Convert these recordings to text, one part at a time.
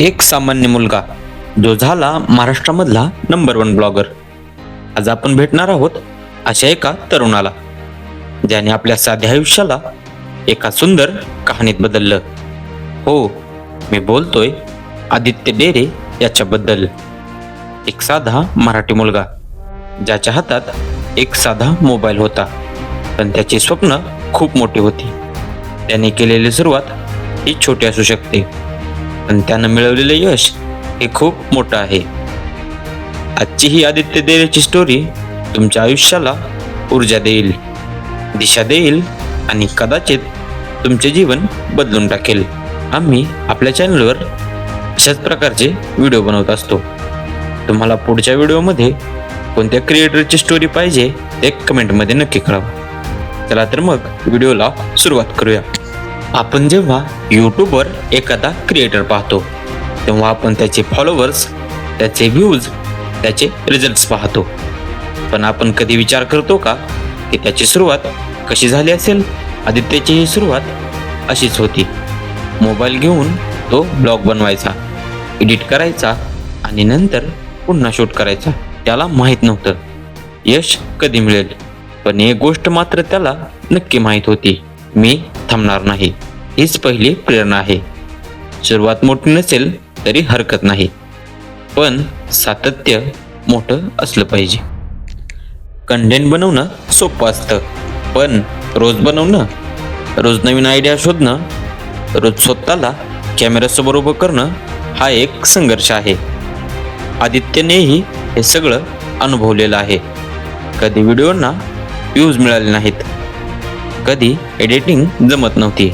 एक सामान्य मुलगा जो झाला महाराष्ट्रामधला नंबर वन ब्लॉगर आज आपण भेटणार आहोत अशा एका तरुणाला ज्याने आपल्या साध्या आयुष्याला एका सुंदर कहाणीत बदललं. हो मी बोलतोय आदित्य डेरे याच्याबद्दल. एक साधा मराठी मुलगा ज्याच्या हातात एक साधा मोबाईल होता पण त्याची स्वप्न खूप मोठी होती. त्याने केलेली सुरुवात ही छोटी असू शकते. पण त्यानं मिळवलेलं यश हे खूप मोठं आहे. आजची ही आदित्य देवेची स्टोरी तुमच्या आयुष्याला ऊर्जा देईल दिशा देईल आणि कदाचित तुमचे जीवन बदलून टाकेल. आम्ही आपल्या चॅनलवर अशाच प्रकारचे व्हिडिओ बनवत असतो. तुम्हाला पुढच्या व्हिडिओमध्ये कोणत्या क्रिएटरची स्टोरी पाहिजे ते कमेंटमध्ये नक्की कळवा. चला तर मग व्हिडिओला सुरुवात करूया. आपण जेव्हा यूट्यूबवर एखादा क्रिएटर पाहतो तेव्हा आपण त्याचे फॉलोअर्स त्याचे व्ह्यूज त्याचे रिझल्ट्स पाहतो. पण आपण कधी विचार करतो का की त्याची सुरुवात कशी झाली असेल? आदित्यची ही सुरुवात अशीच होती. मोबाईल घेऊन तो ब्लॉग बनवायचा एडिट करायचा आणि नंतर पुन्हा शूट करायचा त्याला माहीत नव्हतं. यश कधी मिळेल? पण एक गोष्ट मात्र त्याला नक्की माहीत होती मी थांबणार नाही. हीच पहिली प्रेरणा आहे. सुरुवात मोठी नसेल तरी हरकत नाही. पण सातत्य मोठं असलं पाहिजे. कंटेंट बनवणं सोपं असतं. पण रोज बनवणं रोज नवीन आयडिया शोधणं रोज स्वतःला कॅमेऱ्यासमोर उभं करणं हा एक संघर्ष आहे. आदित्यनेही हे सगळं अनुभवलेलं आहे. कधी व्हिडिओंना व्ह्यूज मिळाले नाहीत. कधी एडिटिंग जमत नव्हती.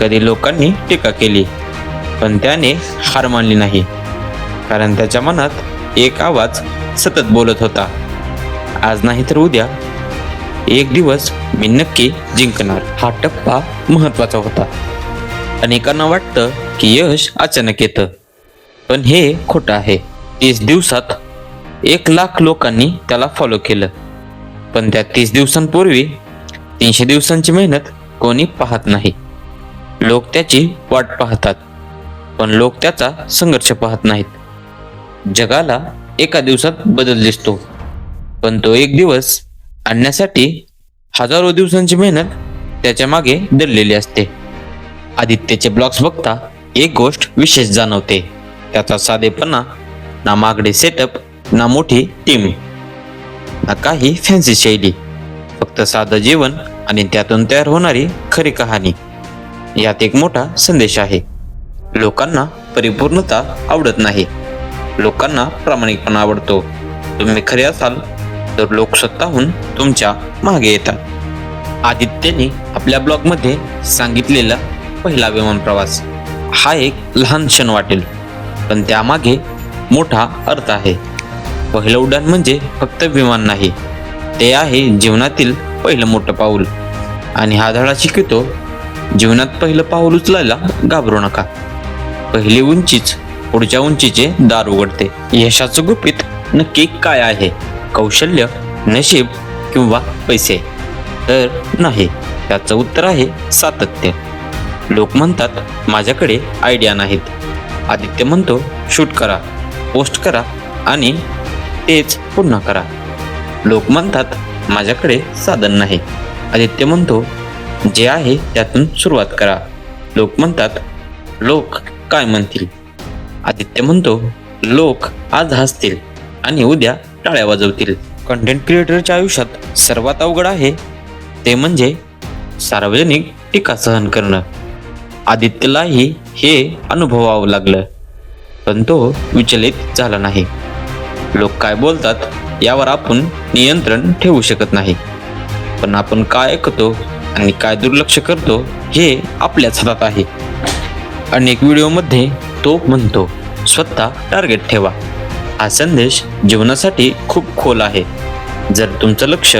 कधी लोकांनी टीका केली पण त्याने हार मानली नाही. कारण त्याच्या मनात एक आवाज सतत बोलत होता. आज नाही तर उद्या. एक दिवस मी नक्की जिंकणार. हा टप्पा महत्त्वाचा होता. अनेकांना वाटतं की यश अचानक येतं. पण हे खोटं आहे. तीस दिवसात एक लाख लोकांनी त्याला फॉलो केलं. पण त्या तीस दिवसांपूर्वी तीनशे दिवसांची मेहनत कोणी पाहत नाही. लोक त्याची वाट पाहतात पण लोक त्याचा संघर्ष पाहत नाहीत. जगाला एका दिवसात बदल दिसतो पण तो एक दिवस आणण्यासाठी हजारो दिवसांची मेहनत त्याच्यामागे दडलेली असते. आदित्यचे ब्लॉग्स बघता एक गोष्ट विशेष जाणवते त्याचा साधेपणा ना मागडे सेटअप ना मोठी टीम ना काही फॅन्सी शैली फक्त साधं जीवन आणि त्यातून तयार होणारी खरी कहाणी. यात एक मोठा संदेश आहे. लोकांना परिपूर्णता आवडत नाही. लोकांना प्रामाणिकपणा आवडतो. तुम्ही खरे असाल तर लोक स्वतःहून तुमच्या मागे येतात. आदित्यने आपल्या ब्लॉगमध्ये सांगितलेला पहिला विमान प्रवास. हा एक लहान क्षण वाटेल पण त्यामागे मोठा अर्थ आहे. पहिलं उड्डाण म्हणजे फक्त विमान नाही. ते आहे जीवनातील पहिलं मोठं पाऊल. आणि हा धडा शिकवतो जीवनात पहिलं पाऊल उचलायला घाबरू नका. पहिली उंचीच पुढच्या उंचीचे दार उघडते. यशाचं गुपित नक्की काय आहे? कौशल्य नशीब किंवा पैसे? तर नाही त्याचं उत्तर आहे सातत्य. लोक म्हणतात माझ्याकडे आयडिया नाहीत. आदित्य म्हणतो शूट करा पोस्ट करा आणि तेच पुन्हा करा. लोक म्हणतात माझ्याकडे साधन नाही. आदित्य म्हणतो जे आहे त्यातून सुरुवात करा. लोक म्हणतात लोक काय म्हणतील? आदित्य म्हणतो लोक आज हसतील आणि उद्या टाळ्या वाजवतील. कंटेंट क्रिएटरच्या आयुष्यात सर्वात अवघड आहे ते म्हणजे सार्वजनिक टीका सहन करणं. आदित्यलाही हे अनुभवावं लागलं पण तो विचलित झाला नाही. लोक काय बोलतात यावर आपण नियंत्रण ठेवू शकत नाही. पण आपण काय ऐकतो आणि काय दुर्लक्ष करतो हे आपल्याच हातात आहे. अनेक व्हिडिओमध्ये तो म्हणतो स्वतः टार्गेट ठेवा. हा संदेश जीवनासाठी खूप खोल आहे. जर तुमचं लक्ष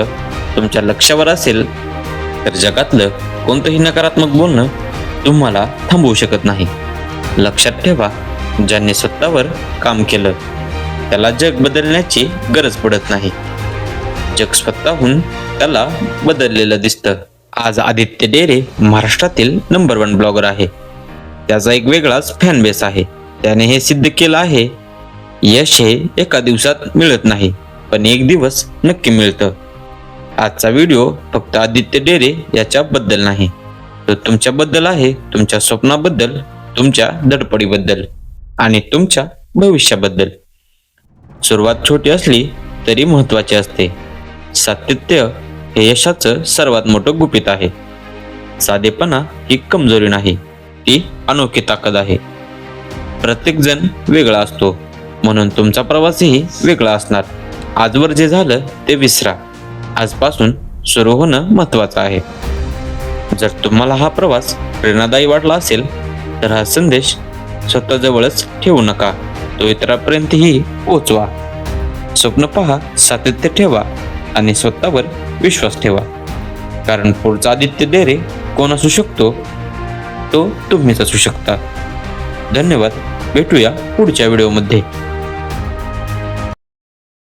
तुमच्या लक्षावर असेल तर जगातलं कोणतंही नकारात्मक बोलणं तुम्हाला थांबवू शकत नाही. लक्षात ठेवा ज्यांनी स्वतःवर काम केलं त्याला जग बदलण्याची गरज पडत नाही. जग स्वतःहून त्याला बदललेलं दिसतं. आज आदित्य डेरे महाराष्ट्रातील नंबर वन ब्लॉगर आहे. त्याचा एक वेगळाच फॅन बेस आहे. त्याने हे सिद्ध केलं आहे यश हे एका दिवसात मिळत नाही पण एक दिवस नक्की मिळतं. आजचा व्हिडिओ फक्त आदित्य डेरे याच्याबद्दल नाही. तो तुमच्याबद्दल आहे तुमच्या स्वप्नाबद्दल तुमच्या धडपडीबद्दल आणि तुमच्या भविष्याबद्दल. सुरुवात छोटी असली तरी महत्वाची असते. सातत्य हे यशाचं सर्वात मोठं गुपित आहे. साधेपणा ही कमजोरी नाही ती अनोखी ताकद आहे. प्रत्येक जण वेगळा असतो म्हणून तुमचा प्रवासही वेगळा असणार. आजवर जे झालं ते विसरा. आजपासून सुरू होणं महत्वाचं आहे. जर तुम्हाला हा प्रवास प्रेरणादायी वाटला असेल तर हा संदेश स्वतःजवळच ठेवू नका. तो इतरांपर्यंतही पोचवा. स्वप्न पहा सातत्य ठेवा आणि स्वतःवर विश्वास ठेवा. कारण पुढचा आदित्य देरे कोण असू शकतो तो तुम्हीच असू शकता. धन्यवाद. भेटूया पुढच्या व्हिडिओमध्ये.